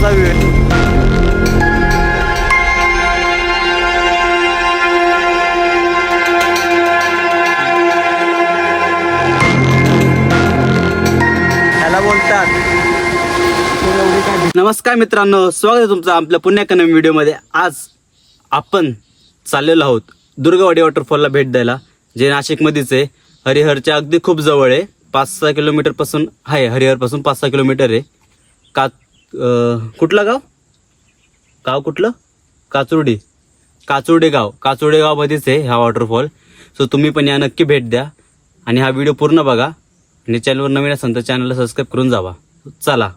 वरचा बोलतात. नमस्कार मित्रांनो स्वागत आहे तुमचं आपल्या पुण्या कनम व्हिडिओमध्ये. आज आपण चाललेलो आहोत दुर्गावाडी वॉटरफॉलला भेट द्यायला जे नाशिकमध्येच आहे. हरिहरच्या अगदी खूप जवळ आहे. पाच सहा किलोमीटरपासून आहे हरिहरपासून पाच सहा किलोमीटर आहे. का कुठलं गाव? गाव कुठलं? काचुर्डी. काचुर्डे गाव. काचुर्डे गावमध्येच आहे हा वॉटरफॉल सो तुम्ही पण या नक्की भेट द्या. आणि हा व्हिडिओ पूर्ण बघा. आणि चॅनलवर नवीन असेल तर चॅनलला सबस्क्राईब करून जावा. चला.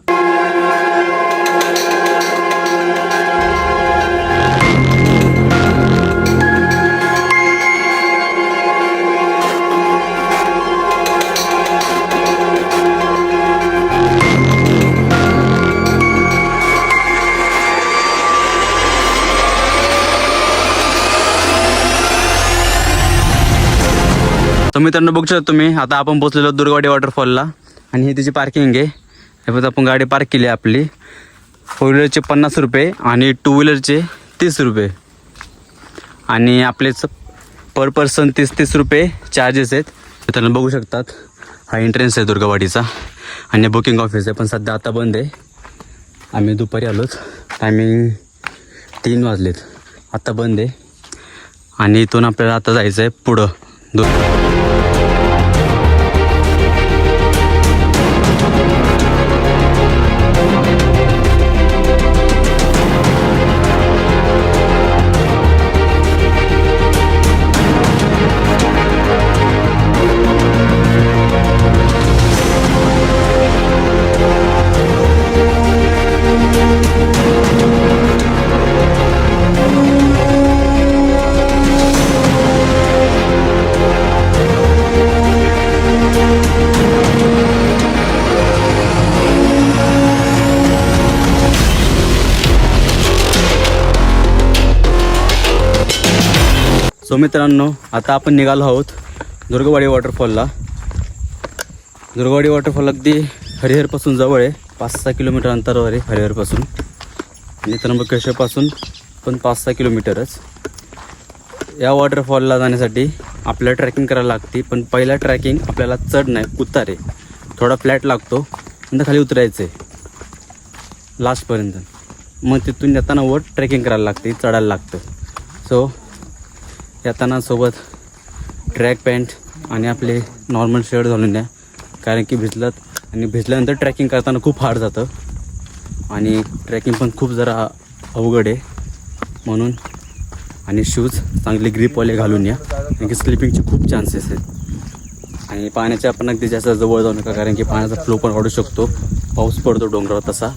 तर मित्रांनो बघू शकता तुम्ही आता आपण पोचलेलो दुर्गावाडी वॉटरफॉलला आणि ही तिची पार्किंग आहे. हे आपण गाडी पार्क केली आहे आपली. फोर व्हीलरचे पन्नास रुपये आणि टू व्हीलरचे तीस रुपये. आणि आपलेच पर पर्सन तीस तीस रुपये चार्जेस आहेत. मित्रांनो बघू शकतात हा एंट्रन्स आहे दुर्गावाडीचा. आणि बुकिंग ऑफिस आहे पण सध्या आता बंद आहे. आम्ही दुपारी आलोत. टायमिंग तीन वाजलेत. आत्ता बंद आहे. आणि इथून आपल्याला आता जायचं आहे पुढं. दुर्गा सो मित्रांनो आता आपण निघालो आहोत दुर्गवाडी वॉटरफॉलला. दुर्गवाडी वॉटरफॉल अगदी हरिहरपासून जवळ आहे. पाच सहा किलोमीटर अंतरावर आहे हरिहरपासून. आणि त्र्यंबकेश्वरपासून पण पाच सहा किलोमीटरच. या वॉटरफॉलला जाण्यासाठी आपल्याला ट्रॅकिंग करायला लागते पण पहिला ट्रॅकिंग आपल्याला चढ नाही उतार आहे. थोडा फ्लॅट लागतो नंतर खाली उतरायचं आहे लास्टपर्यंत. मग तिथून येताना वर ट्रेकिंग करायला लागते चढायला लागतं. सो येताना सोबत ट्रॅक पॅन्ट आणि आपले नॉर्मल शर्ट घालून द्या. कारण की भिजलात आणि भिजल्यानंतर ट्रॅकिंग करताना खूप हार्ड जातं. आणि ट्रॅकिंग पण खूप जरा अवघड आहे. म्हणून आणि शूज चांगले ग्रीपवाले घालून या. कारण की स्लिपिंगचे खूप चान्सेस आहेत. आणि पाण्याच्या आपण अगदी जास्त जवळ जाऊ नका कारण की पाण्याचा फ्लो पण वाढू शकतो. पाऊस पडतो डोंगरावर तसा.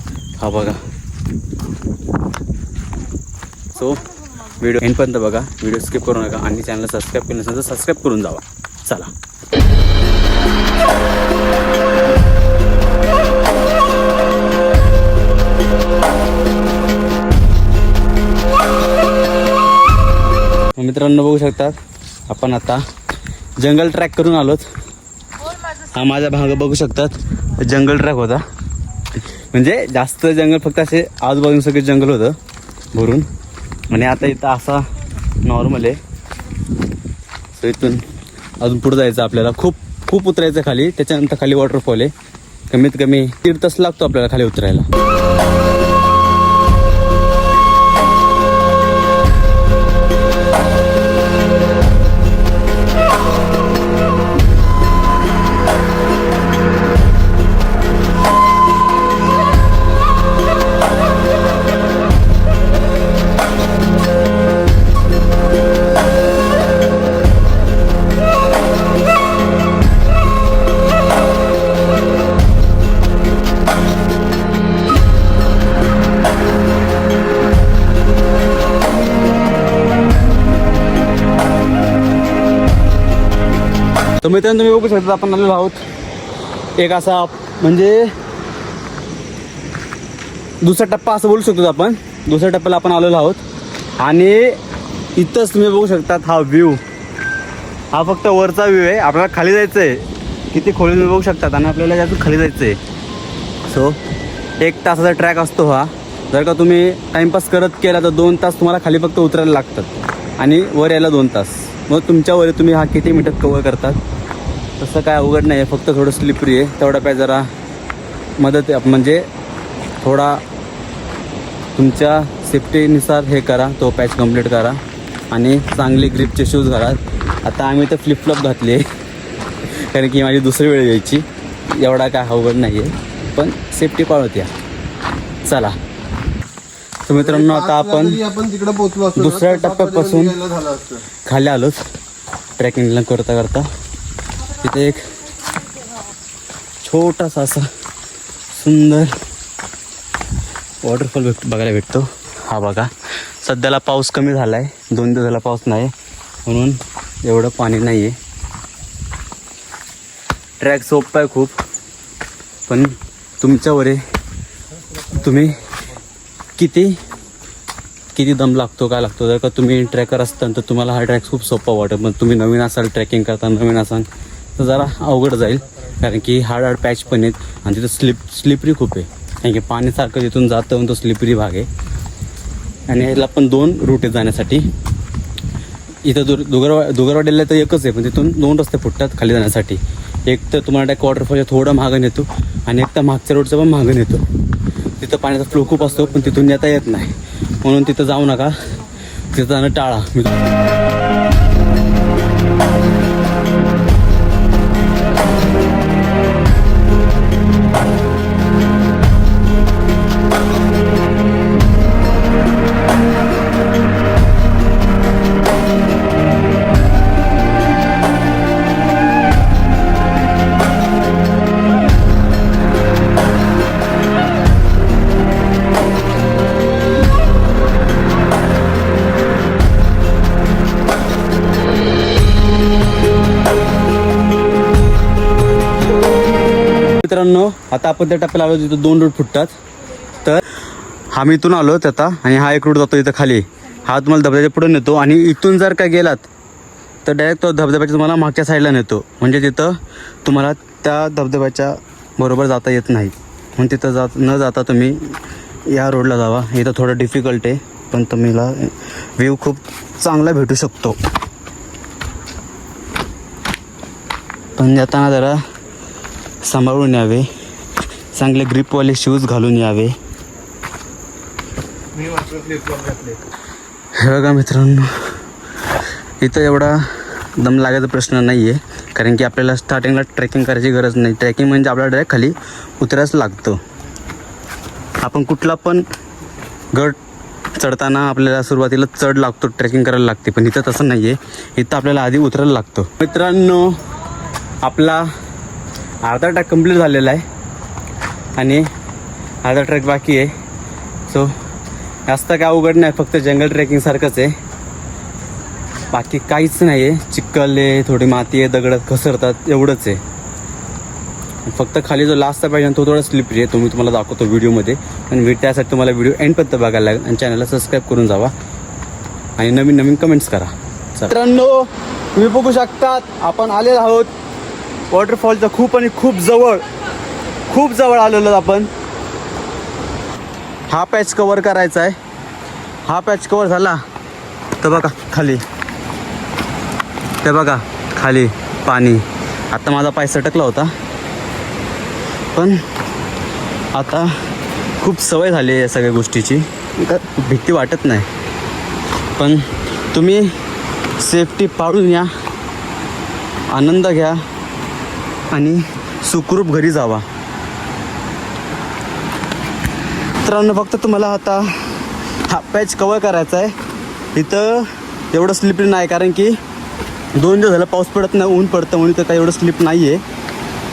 हा बघा. सो व्हिडिओ एंडपर्यंत बघा. व्हिडिओ स्किप करू नका आणि चॅनल सबस्क्राईब केलं नसेल तर सबस्क्राईब करून जावा. चला. मित्रांनो बघू शकतात आपण आता जंगल ट्रॅक करून आलोत. हा माझा भाग बघू शकतात जंगल ट्रॅक होता. म्हणजे जास्त जंगल फक्त असे आजूबाजून सगळे जंगल होतं भरून. आणि आता इथं असा नॉर्मल आहे. सो इथून अजून पुढं जायचं आपल्याला. खूप खूप उतरायचं खाली. त्याच्यानंतर खाली वॉटरफॉल आहे. कमीत कमी दीड तास लागतो आपल्याला खाली उतरायला. तर मित्रांनो तुम्ही बघू शकता आपण आलेलो आहोत. एक असा म्हणजे दुसरा टप्पा असं बोलू शकतो आपण. दुसऱ्या टप्प्याला आपण आलेलो आहोत. आणि इथंच तुम्ही बघू शकतात हा व्ह्यू हा फक्त वरचा व्ह्यू आहे. आपल्याला खाली जायचं आहे किती खोली तुम्ही बघू शकतात आणि आपल्याला यातून खाली जायचं आहे सो एक तासाचा ट्रॅक असतो हा. जर का तुम्ही टाईमपास करत केला तर दोन तास तुम्हाला खाली फक्त उतरायला लागतात. आणि वर यायला दोन तास. मग तुमच्यावर तुम्ही हा किती मिनिटात कवर करतात? तसं काय अवघड नाही आहे फक्त थोडं स्लिपरी आहे. तेवढा काय जरा मदत म्हणजे थोडा तुमच्या सेफ्टीनुसार हे करा तो पॅच कंप्लीट करा. आणि चांगले ग्रिपचे शूज घाला. आता आम्ही तर फ्लिपफ्लॉप घातले कारण की माझी दुसरी वेळ यायची. एवढा काय अवघड नाही आहे पण सेफ्टी पाळत या चला. तर मित्रांनो आता आपण तिकडे पोहोचलो असतो. दुसऱ्या टप्प्यापासून- झालं असतं. खाली आलोच. ट्रेकिंगला करता करता. तिथे एक छोटासा असा सुंदर वॉटरफॉल भेट बघायला भेटतो. हा बघा. सध्याला पाऊस कमी झाला आहे दोन दिवस झाला पाऊस नाही. म्हणून एवढं पाणी नाही आहे ट्रॅक सोपं आहे खूप. पण तुमच्यावर आहे तुम्ही किती? किती दम लागतो काय लागतो? जर का तुम्ही ट्रॅकर असताल तर तुम्हाला हा ट्रॅक खूप सोपा वाटेल. पण तुम्ही नवीन असाल ट्रॅकिंग करता नवीन असाल तर जरा अवघड जाईल. कारण की हार्ड हार्ड पॅच पण आहेत आणि तिथं स्लिप स्लिपरी खूप आहे. कारण की पाण्यासारखं तिथून जातं आणि तो स्लिपरी भाग आहे. आणि ह्याला पण दोन रूट आहेत जाण्यासाठी. इथं दुर दुगरवा दुगरवाडीला तर एकच आहे पण तिथून दोन रस्ते फुटतात खाली जाण्यासाठी. एक तर तुम्हाला डायरेक्ट वॉटरफॉलच्या थोडं मागं नेतो आणि एक तर मागच्या रोडचं पण मागं नेतो. तिथं पाण्याचा फ्लो खूप असतो पण तिथून येता येत नाही. म्हणून तिथं जाऊ नका. तिथं जाणं टाळा. मित्रांनो आता आपण त्या टप्प्याला आलो तिथं दोन रूट फुटतात. तर हा मी इथून आलो आता आणि हा एक रूट जातो इथं खाली. हा तुम्हाला धबधब्याच्या पुढे नेतो आणि इथून जर का गेलात तर डायरेक्ट तो धबधब्याच्या तुम्हाला मागच्या साईडला नेतो. म्हणजे तिथं तुम्हाला त्या धबधब्याच्या बरोबर जाता येत नाही. म्हणून तिथं जात न जाता तुम्ही या रोडला जावा. इथं थोडं डिफिकल्ट आहे पण तुम्हाला व्ह्यू खूप चांगला भेटू शकतो. पण जाताना जरा सांभाळून यावे. चांगले ग्रिपवाले शूज घालून यावे. हे बघा मित्रांनो इथं एवढा दम लागायचा प्रश्न नाही आहे कारण की आपल्याला स्टार्टिंगला ट्रेकिंग करायची गरज नाही. ट्रेकिंग म्हणजे आपल्याला डायरेक्ट खाली उतरायच लागतं. आपण कुठला पण गड चढताना आपल्याला सुरुवातीला चढ लागतो ट्रेकिंग करायला लागते. पण इथं तसं नाही आहे इथं आपल्याला आधी उतरायला लागतं. मित्रांनो आपला अर्धा ट्रॅक कंप्लीट झालेला आहे. आणि अर्धा ट्रॅक बाकी आहे. सो जास्त काय अवघड नाही फक्त जंगल ट्रेकिंगसारखंच आहे. बाकी काहीच नाही आहे चिखल आहे थोडी माती आहे दगड घसरतात एवढंच आहे. फक्त खाली जो लास्टचा पाहिजे तो थोडा स्लिपरी आहे. तो मी तुम्हाला दाखवतो व्हिडिओमध्ये आणि व्हि- त्यासाठी तुम्हाला व्हिडिओ एंडपर्यंत बघायला लागेल. आणि चॅनलला सबस्क्राईब करून जावा. आणि नवीन नवीन कमेंट्स करा. मित्रांनो तुम्ही बघू शकतात आपण आले आहोत वॉटरफॉलचा खूप आणि खूप जवळ खूप जवळ आलेलो आपण. हा पॅच कवर करायचा आहे. हा पॅच कवर झाला तर बघा खाली. ते बघा खाली पाणी. आता माझा पाय सटकला होता. पण आता खूप सवय झाली आहे या सगळ्या गोष्टीची. भीती वाटत नाही. पण तुम्ही सेफ्टी पाळून या. आनंद घ्या. आणि सुखरूप घरी जावा. मित्रांनो फक्त तुम्हाला आता हा पॅच कवर करायचा आहे. इथं एवढं स्लिप नाही कारण की दोन दिवस झालं पाऊस पडत नाही ऊन पडतं म्हणून तर काही एवढं स्लिप नाही आहे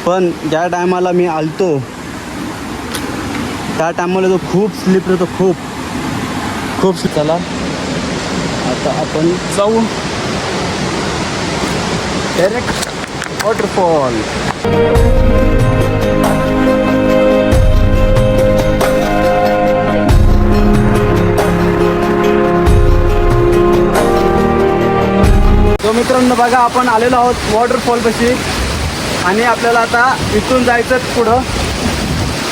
पण ज्या टायमाला मी आलतो त्या टायमाला तो खूप स्लिप होतो खूप. खूप चला आता आपण जाऊ. Direct waterfall. तो मित्रांनो बघा आपण आलेलो आहोत वॉटरफॉलपाशी आणि आपल्याला आता इथून जायचं पुढं.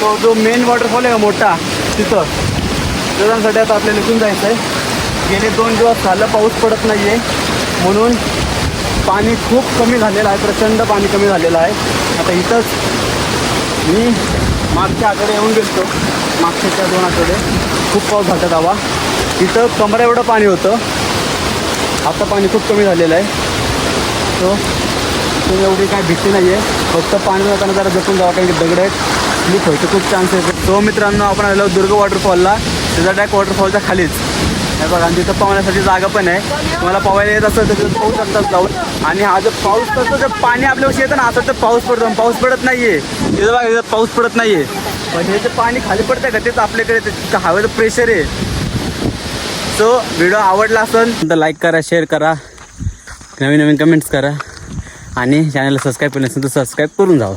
तो जो मेन वॉटरफॉल आहे का मोठा तिथं. त्याच्यासाठी आता आपल्याला इथून जायचं आहे गेले दोन दिवस झालं पाऊस पडत नाही आहे म्हणून पाणी खूप कमी झालेलं आहे प्रचंड पाणी कमी झालेलं आहे. आता इथंच मी मागच्या आठवडे येऊन गेलो मागच्या दोन आठवडे खूप पाऊस झाला दावा इथं कमरा एवढं पाणी होतं. आता पाणी खूप कमी झालेलं आहे. सो इथून एवढी काय भीती नाही आहे फक्त पाणी जाताना जरा जपून जावा कारण की दगड आहेत. स्लिप व्हायचं खूप चान्सेस आहेत. सो मित्रांनो आपण आलो दुर्ग वॉटरफॉलला त्याचा डॅक वॉटरफॉलच्या खालीच. हे बघा आणि तिथं पवण्यासाठी जागा पण आहे. तुम्हाला पोहायला येत असेल तर तिथं पाहू शकतात जाऊन. आणि हा जो पाऊस पडतो तर पाणी आपल्याविषयी येतं ना असं तर पाऊस पडतो पाऊस पडत नाहीये. तिथं बघा तिथं पाऊस पडत नाहीये. पण हे जे पाणी खाली पडतंय का तेच आपल्याकडे ते हवेचं प्रेशर आहे. सो व्हिडिओ आवडला असेल तर लाईक करा शेअर करा. नवीन नवीन कमेंट्स करा. आणि चॅनलला सबस्क्राईब केलं असेल तर सबस्क्राईब करून जावा.